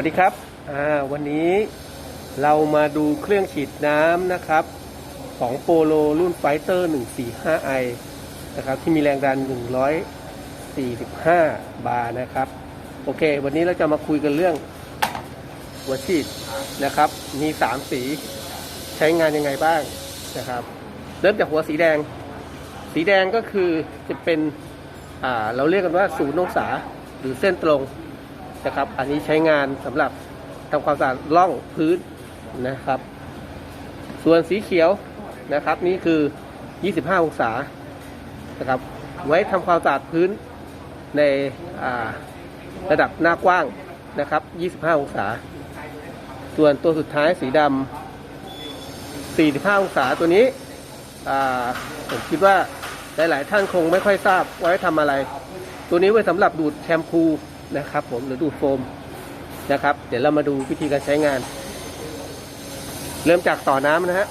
วัสดีครับวันนี้เรามาดูเครื่องฉีดน้ำนะครับ ของโปโลรุ่นไฟเตอร์ 145i นะครับ ที่มีแรงดัน 145 บาร์นะครับ โอเค วันนี้เราจะมาคุยกันเรื่องหัวฉีดนะครับ มี 3 สีใช้งานยังไงบ้างนะครับ เริ่มจากหัวสีแดง สีแดงก็คือจะเป็นเราเรียกกันว่าศูนย์องศาหรือเส้นตรง นะครับ อันนี้ใช้งานสำหรับทำความสะอาดร่องพื้นนะครับ ส่วนสีเขียวนะครับ นี่คือ 25 องศานะครับ ไว้ทำความสะอาดพื้นในระดับหน้ากว้างนะครับ 25 องศา ส่วนตัวสุดท้ายสีดำ45 องศาตัวนี้ผมคิดว่าหลาย ๆ ท่านคงไม่ค่อยทราบไว้ทำอะไร ตัวนี้ไว้สำหรับดูดแชมพู นะครับ ผมหรือดูดโฟมนะครับ เดี๋ยวเรามาดูวิธีการใช้งาน เริ่มจากต่อน้ำนะฮะ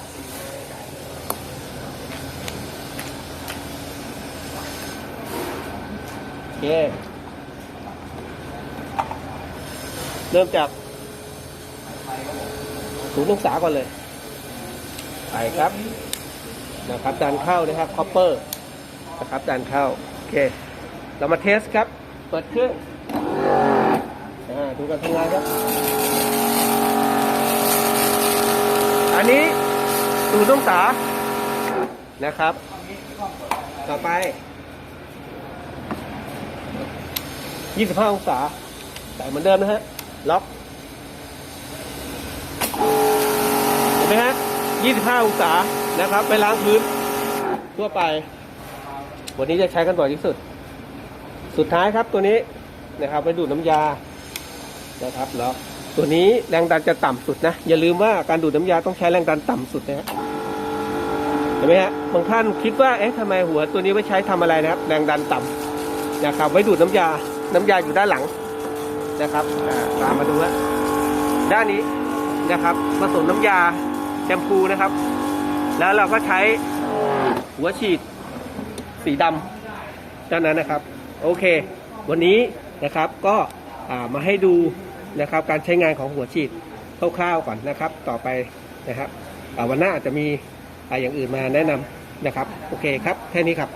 โอเคเริ่มจากศูนย์องศาก่อนเลยไปครับนะครับดันเข้านะครับคอปเปอร์นะครับดันเข้าโอเค เรามาเทสครับ เปิดเครื่อง ดูการทำงานครับ อันนี้ศูนย์องศานะครับ ต่อไป 25 องศาใส่เหมือนเดิมนะฮะ ล็อก เห็นไหมฮะ 25 องศา นะครับ ไปล้างพื้น ทั่วไป วันนี้จะใช้กันบ่อยที่สุด สุดท้ายครับตัวนี้ นะครับไปดูดน้ำยานะครับแล้วตัวนี้แรงดันจะต่ำสุดนะ อย่าลืมว่าการดูดน้ำยาต้องใช้แรงดันต่ำสุดนะฮะเห็นไหมฮะบางท่านคิดว่าเอ๊ะทำไมหัวตัวนี้ไว้ใช้ทำอะไรนะครับ แรงดันต่ำนะครับไว้ดูดน้ำยาน้ำยาอยู่ด้านหลังนะครับตามมาดูฮะด้านนี้นะครับผสมน้ำยาแชมพูนะครับ แล้วเราก็ใช้หัวฉีดสีดำด้านนั้นนะครับ โอเค วันนี้ นะครับ ก็มาให้ดูนะครับการใช้งานของหัวฉีดคร่าวๆก่อนนะครับ ต่อไปนะครับวันหน้าอาจจะมีอ่าอย่างอื่นมาแนะนำนะครับ โอเคครับ แค่นี้ครับ